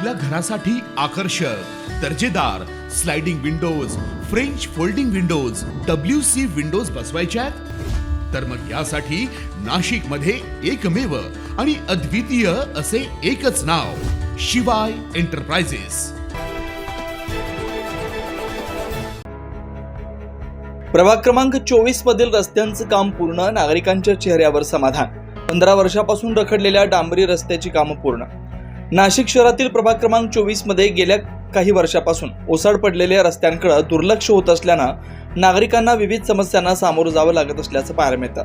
आपल्या घरासाठी आकर्षक दर्जेदार sliding windows French folding windows W C windows बसवायच्या आहेत? तर मग यासाठी नाशिकमध्ये एकमेव आणि अद्वितीय असे एकच नाव शिवाय एंटरप्राइजेस प्रभाग क्रमांक चोवीस मधील रस्त्यांचं काम पूर्ण नागरिकांच्या चेहऱ्यावर समाधान. पंधरा वर्षापासून रखडलेल्या डांबरी रस्त्याची कामं पूर्ण. नाशिक शहरातील प्रभाग क्रमांक चोवीसमध्ये गेल्या काही वर्षापासून ओसाड पडलेल्या रस्त्यांकडे दुर्लक्ष होत असल्यानं नागरिकांना विविध समस्यांना सामोरं जावं लागत असल्याचं पाहायला मिळतं.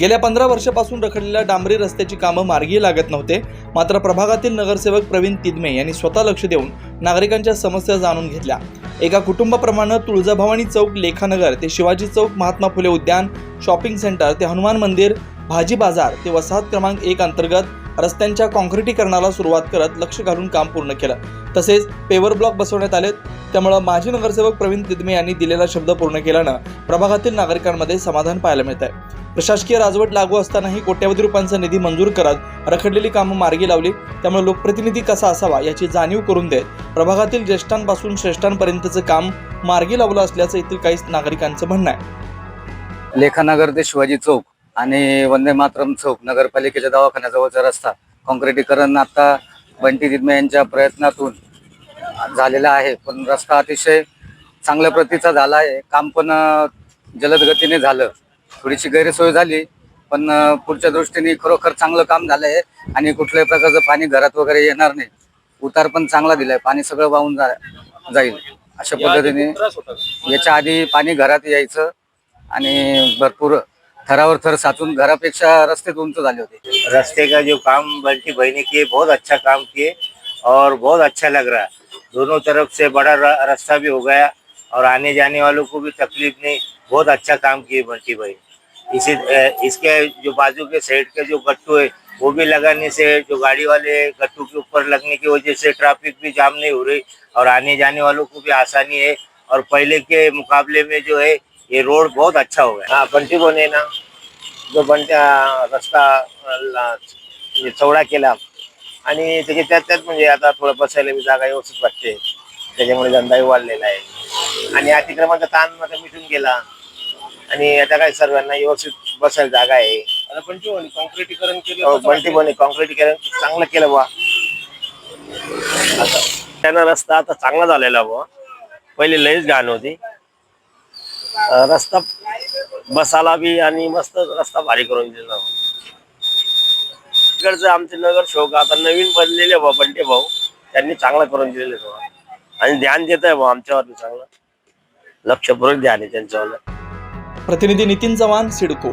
गेल्या पंधरा वर्षापासून रखडलेल्या डांबरी रस्त्याची कामं मार्गी लागत नव्हते मात्र प्रभागातील नगरसेवक प्रवीण तिदमे यांनी स्वतः लक्ष देऊन नागरिकांच्या समस्या जाणून घेतल्या. एका कुटुंबाप्रमाणे तुळजाभवानी चौक लेखानगर ते शिवाजी चौक महात्मा फुले उद्यान शॉपिंग सेंटर ते हनुमान मंदिर भाजी बाजार ते वसाहत क्रमांक एक अंतर्गत रस्त्यांच्या काँक्रिटीकरणाला सुरुवात करत लक्ष घालून काम पूर्ण केलं. तसेच पेवर ब्लॉक बसवण्यात आलेत. त्यामुळं माजी नगरसेवक प्रवीण तिदमे यांनी दिलेला शब्द पूर्ण केल्यानं प्रभागातील नागरिकांमध्ये समाधान पाहायला मिळत आहे प्रशासकीय राजवट लागू असतानाही कोट्यवधी रुपयांचा निधी मंजूर करत रखडलेली कामं मार्गी लावली. त्यामुळे लोकप्रतिनिधी कसा असावा याची जाणीव करून देत प्रभागातील ज्येष्ठांपासून श्रेष्ठांपर्यंतचं काम मार्गी लावलं असल्याचं येथील काही नागरिकांचं म्हणणं आहे. लेखानगर ते शिवाजी चौक आणि वंदे मातरम चौक नगरपालिकेच्या दवाखान्याजवळचा रस्ता काँक्रिटीकरण आता बंटी दिदमे यांच्या प्रयत्नातून झालेला आहे. पण रस्ता अतिशय चांगल्या प्रतीचा झाला आहे. काम पण जलद गतीने झालं. थोडीशी गैरसोय झाली पण पुढच्या दृष्टीने खरोखर चांगलं काम झालं आहे आणि कुठल्याही प्रकारचं पाणी घरात वगैरे येणार नाही. उतार पण चांगला दिलाय. पाणी सगळं वाहून जा जाईल. अशा पद्धतीने याच्या आधी पाणी घरात यायचं आणि भरपूर थरावर थर साचून घरापेक्षा रस्ते उंच झाले होते. रस्ते का जो काम बल्टी भाई ने किए, बहुत अच्छा काम किए और बहुत अच्छा लग रहा। है दोनों तरफ़ से बड़ा रास्ता भी हो गया और आने जाने वालों को भी तकलीफ़ नहीं, बहुत अच्छा काम किए बंटी भाई इसी इसके जो बाजू के साइड के जो गट्टू है, वो भी लगाने से, जो गाड़ी वाले गट्टू के ऊपर लगने की वजह से ट्रैफ़िक भी जाम नहीं हो रही और आने जाने वालों को भी आसानी है और पहले के मुकाबले में जो है ये रोड बहुत अच्छा हो गया। हाँ बंटी बने ना जो बंट रस्ता चौडा केला। आणि त्याच्या त्यात त्यात म्हणजे आता थोडं बसायला बी जागा व्यवस्थित वाटते. त्याच्यामुळे धंदाही वाढलेला आहे. आणि अतिक्रमणाचा ताणमध्ये मिटून गेला. आणि आता काय सर्वांना व्यवस्थित बसायला जागा आहे. कॉन्क्रिटीकरण हो, केलं बंटी बने कॉन्क्रीट केलं चांगलं केलं बा त्यानं रस्ता आता चांगला झालेला बुवा. पहिले लईच घाण होती. रस्ता बसाला बी आणि मस्त रस्ता भारी करून दिला इकडचं आमचे नगर शोक आता नवीन बनलेले भाऊ बंटे भाऊ त्यांनी चांगला करून दिलेले भाऊ. आणि ध्यान देत आहे भाऊ आमच्यावर चांगलं. लक्षपूर्वक ध्यान आहे त्यांच्यावर. प्रतिनिधी नितीन चव्हाण सिडको.